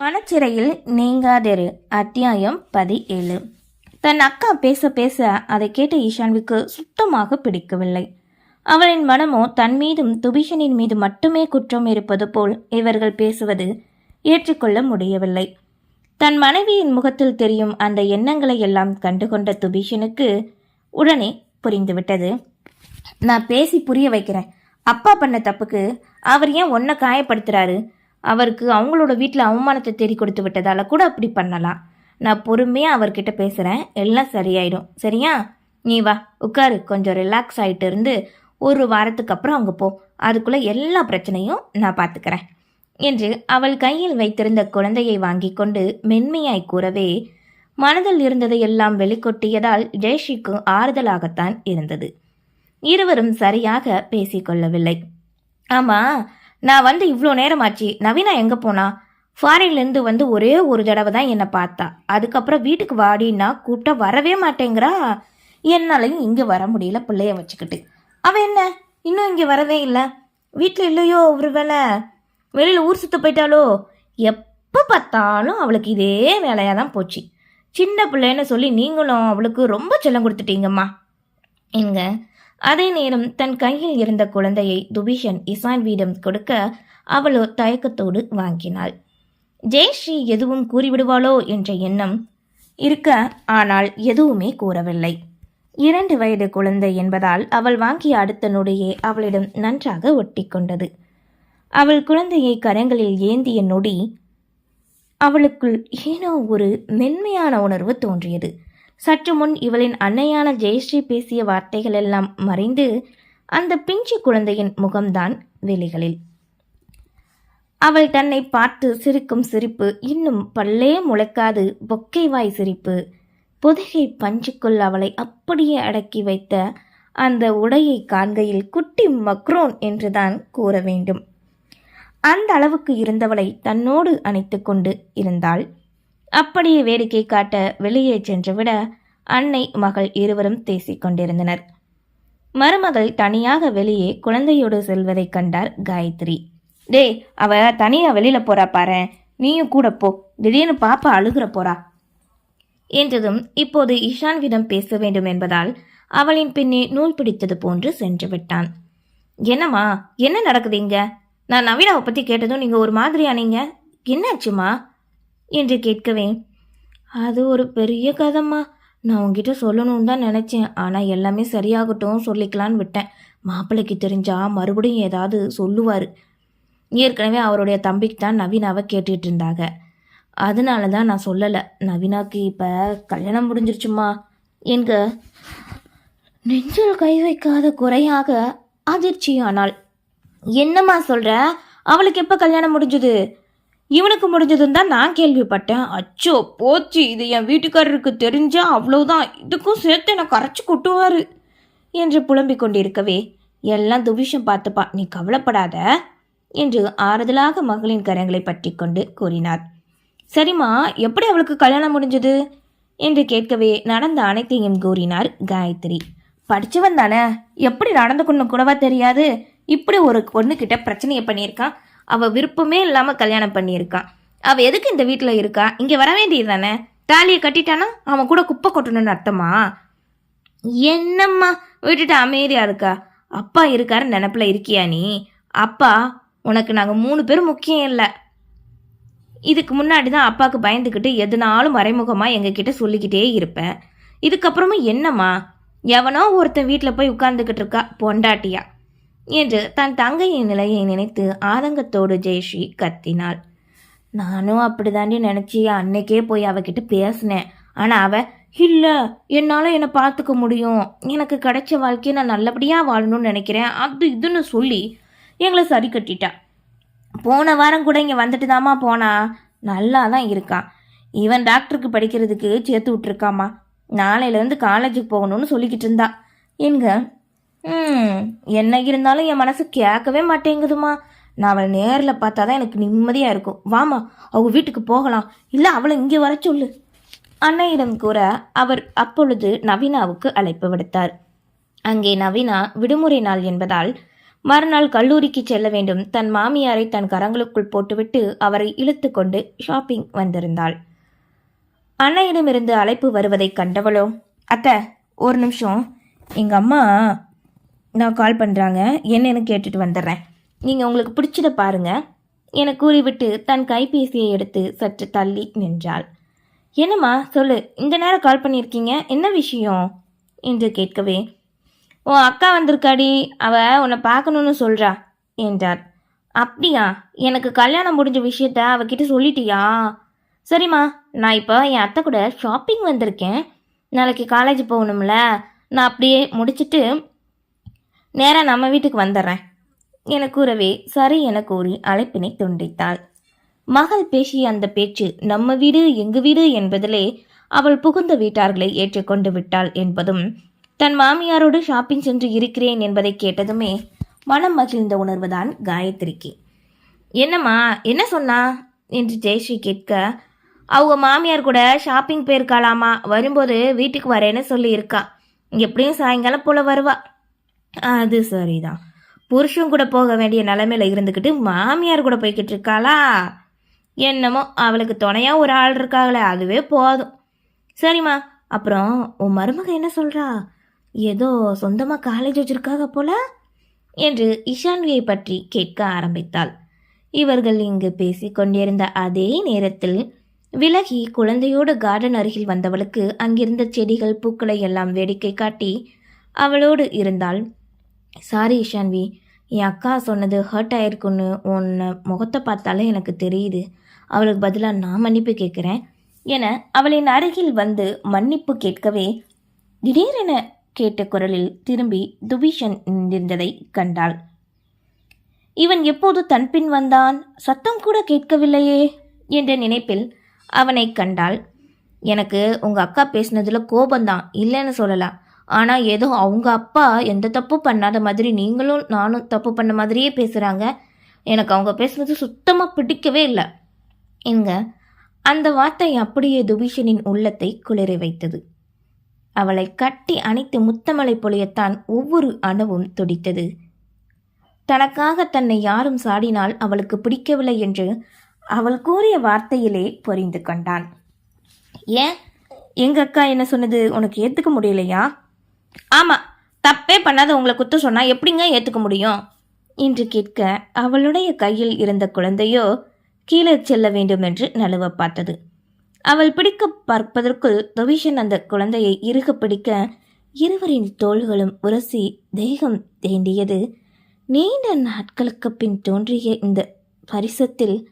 மனச்சிறையில் நீங்காதெரு அத்தியாயம் பதினேழு. தன் அக்கா பேச பேச அதை கேட்ட ஈஷான்விக்கு சுத்தமாக பிடிக்கவில்லை. அவளின் மனமோ தன் மீதும் துபிஷனின் மீது மட்டுமே குற்றம் இருப்பது போல் இவர்கள் பேசுவது ஏற்றுக்கொள்ள முடியவில்லை. தன் மனைவியின் முகத்தில் தெரியும் அந்த எண்ணங்களை எல்லாம் கண்டுகொண்ட துபிஷனுக்கு உடனே புரிந்துவிட்டது. நான் பேசி புரிய வைக்கிறேன். அப்பா பண்ண தப்புக்கு அவர் ஏன் ஒன்றை காயப்படுத்துறாரு? அவருக்கு அவங்களோட வீட்டில் அவமானத்தை தேடி கொடுத்து விட்டதால் கூட அப்படி பண்ணலாம். நான் பொறுமையாக அவர்கிட்ட பேசுகிறேன் எல்லாம் சரியாயிடும். சரியா? நீ வா உட்காரு. கொஞ்சம் ரிலாக்ஸ் ஆகிட்டு இருந்து ஒரு வாரத்துக்கு அப்புறம் அங்கே போ. அதுக்குள்ளே எல்லா பிரச்சனையும் நான் பார்த்துக்கிறேன் என்று அவள் கையில் வைத்திருந்த குழந்தையை வாங்கி கொண்டு மென்மையாய் கூறவே மனதில் இருந்ததை எல்லாம் வெளிக்கொட்டியதால் ஜெய்ஷிக்கு ஆறுதலாகத்தான் இருந்தது. இருவரும் சரியாக பேசிக்கொள்ளவில்லை ஆமாம் நான் வந்து இவ்வளோ நேரமாச்சு. நவீனா எங்கே போனா? ஃபாரின்லேருந்து வந்து ஒரே ஒரு தடவை தான் என்னை பார்த்தா. அதுக்கப்புறம் வீட்டுக்கு வாடின்னா கூப்பிட்டா வரவே மாட்டேங்கிறா. என்னாலையும் இங்கே வர முடியல பிள்ளைய வச்சுக்கிட்டு. அவன் என்ன? இன்னும் இங்கே வரவே இல்லை. வீட்டில் இல்லையோ ஒரு வேலை வெளியில் ஊர் சுற்ற போயிட்டாலோ எப்போ பார்த்தாலும் அவளுக்கு இதே வேலையாக தான் போச்சு. சின்ன பிள்ளைன்னு சொல்லி நீங்களும் அவளுக்கு ரொம்ப செல்லம் கொடுத்துட்டீங்கம்மா. எங்கள் அதே நேரம் தன் கையில் இருந்த குழந்தையை துபிஷன் இசான்வியிடம் கொடுக்க அவளோ தயக்கத்தோடு வாங்கினாள். ஜெயஸ்ரீ எதுவும் கூறிவிடுவாளோ என்ற எண்ணம் இருக்க ஆனால் எதுவுமே கூறவில்லை. இரண்டு வயது குழந்தை என்பதால் அவள் வாங்கிய அடுத்த நொடியே அவளிடம் நன்றாக ஒட்டிக்கொண்டது. அவள் குழந்தையை கரங்களில் ஏந்திய நொடி அவளுக்குள் ஏனோ ஒரு மென்மையான உணர்வு தோன்றியது. சற்று முன் இவளின் அன்னையான ஜெயஸ்ரீ பேசிய வார்த்தைகள் எல்லாம் மறைந்து அந்த பிஞ்சு குழந்தையின் முகம்தான் வெளிகளில். அவள் தன்னை பார்த்து சிரிக்கும் சிரிப்பு இன்னும் பல்லே முளைக்காது பொக்கை வாய் சிரிப்பு. பொதுகை பஞ்சுக்குள் அவளை அப்படியே அடக்கி வைத்த அந்த உடையை காண்கையில் குட்டி மக்ரோன் என்றுதான் கூற வேண்டும். அந்த அளவுக்கு இருந்தவளை தன்னோடு அணைத்து கொண்டு இருந்தாள். அப்படியே வேடிக்கை காட்ட வெளியே சென்று விட அன்னை மகள் இருவரும் பேசிக் கொண்டிருந்தனர். மருமகள் தனியாக வெளியே குழந்தையோடு செல்வதைக் கண்டார் காயத்ரி. டேய் அவ தனியா வெளியில போறா பாரு. நீயும் கூட போ. திடீர்னு பாப்பா அழுகுற போறா. என்றதும் இப்போது இஷான்விடம் பேச வேண்டும் என்பதால் அவளின் பின்னே நூல் பிடித்தது போன்று சென்று விட்டான். என்னம்மா? என்ன நடக்குது இங்க? நான் நவீனாவை பத்தி கேட்டதும் நீங்க ஒரு மாதிரியானீங்க என்னாச்சுமா என்று கேட்கவே அது ஒரு பெரிய கதைம்மா. நான் உங்ககிட்ட சொல்லணும்னு தான் நினச்சேன். ஆனால் எல்லாமே சரியாகட்டும் சொல்லிக்கலான்னு விட்டேன். மாப்பிள்ளைக்கு தெரிஞ்சா மறுபடியும் ஏதாவது சொல்லுவார். ஏற்கனவே அவருடைய தம்பிக்கு தான் நவீனாவை கேட்டுட்டு இருந்தாங்க. அதனால தான் நான் சொல்லலை. நவீனாக்கு இப்போ கல்யாணம் முடிஞ்சிருச்சுமா என்க நெஞ்சில் கை வைக்காத குறையாக அதிர்ச்சியானாள். என்னம்மா சொல்கிற அவளுக்கு எப்போ கல்யாணம் முடிஞ்சுது? இவனுக்கு முடிஞ்சதுன்னு தான் நான் கேள்விப்பட்டேன். அச்சோ போச்சு. இது என் வீட்டுக்காரருக்கு தெரிஞ்சா அவ்வளோதான் இதுக்கும் சேர்த்து என்னை கரைச்சி கொட்டுவார் என்று புலம்பிக் கொண்டிருக்கவே எல்லாம் துபிஷம் பார்த்துப்பா நீ கவலைப்படாத என்று ஆறுதலாக மகளின் கரங்களை பற்றி கொண்டு கூறினார். சரிம்மா எப்படி அவளுக்கு கல்யாணம் முடிஞ்சது? என்று கேட்கவே நடந்த அனைத்தையும் கூறினார் காயத்ரி. படிச்சவன் தானே. எப்படி நடந்துக்கணும் கூடவா தெரியாது. இப்படி ஒரு பொண்ணுக்கிட்ட பிரச்சனையை பண்ணியிருக்கான். அவள் விருப்பமே இல்லாமல் கல்யாணம் பண்ணியிருக்கான் அவள் எதுக்கு இந்த வீட்டில் இருக்கா? இங்கே வர வேண்டியது தானே தாலியை கட்டிட்டானா? அவன் கூட குப்பை கொட்டணும்னு அர்த்தமா? என்னம்மா விட்டுட்டு அமைதியா இருக்கா? அப்பா இருக்காரு நினப்பில் இருக்கியா நீ? அப்பா உனக்கு நாங்கள் மூணு பேரும் முக்கியம் இல்லை. இதுக்கு முன்னாடி தான் அப்பாவுக்கு பயந்துக்கிட்டு எதுனாலும் மறைமுகமாக எங்ககிட்ட சொல்லிக்கிட்டே இருப்பேன் இதுக்கப்புறமும் என்னம்மா? எவனோ ஒருத்தன் வீட்டில் போய் உட்காந்துக்கிட்டு இருக்கா பொண்டாட்டியா? என்று தன் தங்கையின் நிலையை நினைத்து ஆதங்கத்தோடு ஜெயஸ்ரீ கத்தினாள். நானும் அப்படிதாண்டி நினச்சி அன்னைக்கே போய் அவகிட்ட பேசினேன். ஆனால் அவ இல்லை என்னால் என்னை பார்த்துக்க முடியும். எனக்கு கிடைச்ச வாழ்க்கையை நான் நல்லபடியாக வாழணும்னு நினைக்கிறேன். அது இதுன்னு சொல்லி எங்களை சரி கட்டிட்டா. போன வாரம் கூட இங்கே வந்துட்டு தாம்மா போனா. நல்லா தான் இருக்கான் இவன் டாக்டருக்கு படிக்கிறதுக்கு சேர்த்து விட்ருக்காம்மா நாளையிலேருந்து காலேஜுக்கு போகணும்னு சொல்லிக்கிட்டு இருந்தா. என்க ம். என்ன இருந்தாலும் என் மனசு கேட்கவே மாட்டேங்குதுமா நான் அவளை நேரில் பார்த்தா தான் எனக்கு நிம்மதியாக இருக்கும். வாமா அவங்க வீட்டுக்கு போகலாம். இல்லை அவளை இங்கே வர சொல்லு. அன்னையிடம் கூற அவர் அப்பொழுது நவீனாவுக்கு அழைப்பு விடுத்தார். அங்கே நவீனா விடுமுறை நாள் என்பதால் மறுநாள் கல்லூரிக்கு செல்ல வேண்டும். தன் மாமியாரை தன் கரங்களுக்குள் போட்டுவிட்டு அவரை இழுத்து கொண்டு ஷாப்பிங் வந்திருந்தாள். அன்னையிடமிருந்து அழைப்பு வருவதை கண்டவளோ அத்தை ஒரு நிமிஷம். எங்கள் அம்மா நான் கால் பண்ணுறாங்க என்னன்னு கேட்டுட்டு வந்துடுறேன். நீங்கள் உங்களுக்கு பிடிச்சத பாருங்கள் என கூறிவிட்டு தன் கைபேசியை எடுத்து சற்று தள்ளி நின்றாள். என்னம்மா சொல்லு இந்த நேரம் கால் பண்ணியிருக்கீங்க? என்ன விஷயம்? என்று கேட்கவே உன் அக்கா வந்திருக்காடி. அவ உன்னை பார்க்கணுன்னு சொல்றா என்றார். அப்படியா? எனக்கு கல்யாணம் முடிஞ்ச விஷயத்த அவகிட்ட சொல்லிட்டியா? சரிம்மா நான் இப்போ என் அத்தை கூட ஷாப்பிங் வந்திருக்கேன். நாளைக்கு காலேஜ் போகணும்ல. நான் அப்படியே முடிச்சிட்டு நேராக நம்ம வீட்டுக்கு வந்துடுறேன். என கூறவே சரி என கூறி அழைப்பினை துண்டித்தாள். மகள் பேசிய அந்த பேச்சு நம்ம வீடு எங்கு வீடு என்பதிலே அவள் புகுந்த வீட்டார்களை ஏற்றுக்கொண்டு விட்டாள் என்பதும் தன் மாமியாரோடு ஷாப்பிங் சென்று இருக்கிறேன் என்பதை கேட்டதுமே மனம் மகிழ்ந்த உணர்வுதான் காயத்ரிக்கு. என்னம்மா என்ன சொன்னா? என்று ஜெயஸ்ரீ கேட்க அவங்க மாமியார் கூட ஷாப்பிங் போயிருக்காளாமா? வரும்போது வீட்டுக்கு வரேன்னு சொல்லி இருக்கா எப்படியும் சாயங்காலம் போல வருவா. அது சரிதான். புருஷன் கூட போக வேண்டிய நிலமையில இருந்துக்கிட்டு மாமியார் கூட போய்கிட்டு இருக்காளா? என்னமோ அவளுக்கு துணையாக ஒரு ஆள் இருக்காங்களே அதுவே போதும். சரிம்மா அப்புறம் உன் மருமக என்ன சொல்கிறா ஏதோ சொந்தமாக காலேஜ் வச்சுருக்காக போல? என்று இஷான்வியை பற்றி கேட்க ஆரம்பித்தாள். இவர்கள் இங்கு பேசிக் கொண்டிருந்த அதே நேரத்தில் விலகி குழந்தையோடு கார்டன் அருகில் வந்தவளுக்கு அங்கிருந்த செடிகள் பூக்களை எல்லாம் வேடிக்கை காட்டி அவளோடு இருந்தாள். சாரி இஷான்வி என் அக்கா சொன்னது ஹர்ட் ஆயிருக்குன்னு உன்னை முகத்தை பார்த்தாலே எனக்கு தெரியுது. அவளுக்கு பதிலாக நான் மன்னிப்பு கேட்குறேன். என அவளின் அருகில் வந்து மன்னிப்பு கேட்கவே திடீரென கேட்ட குரலில் திரும்பி துபீஷன் நின்றதை கண்டாள். இவன் எப்போது தன்பின் வந்தான்? சத்தம் கூட கேட்கவில்லையே என்ற நினைப்பில் அவனை கண்டாள். எனக்கு உங்கள் அக்கா பேசினதில் கோபந்தான் இல்லைன்னு சொல்லலாம். ஆனால் ஏதோ அவங்க அப்பா எந்த தப்பு பண்ணாத மாதிரி நீங்களும் நானும் தப்பு பண்ண மாதிரியே பேசுகிறாங்க எனக்கு அவங்க பேசுனது சுத்தமாக பிடிக்கவே இல்லை. என்க அந்த வார்த்தை அப்படியே துபீஷனின் உள்ளத்தை குளிர வைத்தது. அவளை கட்டி அணைத்து முத்தமலை பொழியத்தான் ஒவ்வொரு அணுவும் துடித்தது. தனக்காக தன்னை யாரும் சாடினால் அவளுக்கு பிடிக்கவில்லை என்று அவள் கூறிய வார்த்தையிலே புரிந்து கொண்டான். ஏன்? எங்கள் அக்கா என்ன சொன்னது? உனக்கு ஏற்றுக்க முடியலையா? ஆமாம் தப்பே பண்ணாத உங்களை குத்த சொன்னால் எப்படிங்க ஏற்றுக்க முடியும்? என்று கேட்க அவளுடைய கையில் இருந்த குழந்தையோ கீழே செல்ல வேண்டும் என்று நழுவ பார்த்தது. அவள் பிடிக்க பார்ப்பதற்குள் துவிஷன் அந்த குழந்தையை இறுக பிடிக்க இருவரின் தோள்களும் உரசி தேகம் தேண்டியது. நீண்ட நாட்களுக்கு பின் தோன்றிய இந்த பரிசத்தில்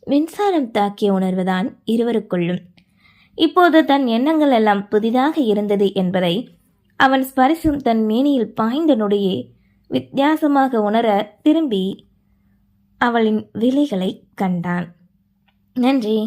மின்சாரம் தாக்கிய உணர்வுதான் இருவருக்குள்ளும். இப்போது தன் எண்ணங்கள் எல்லாம் புதிதாக இருந்தது என்பதை அவன் ஸ்பரிசம் தன் மேனியில் பாய்ந்த நொடியே வித்தியாசமாக உணர திரும்பி அவளின் விலைகளை கண்டான். நன்றி.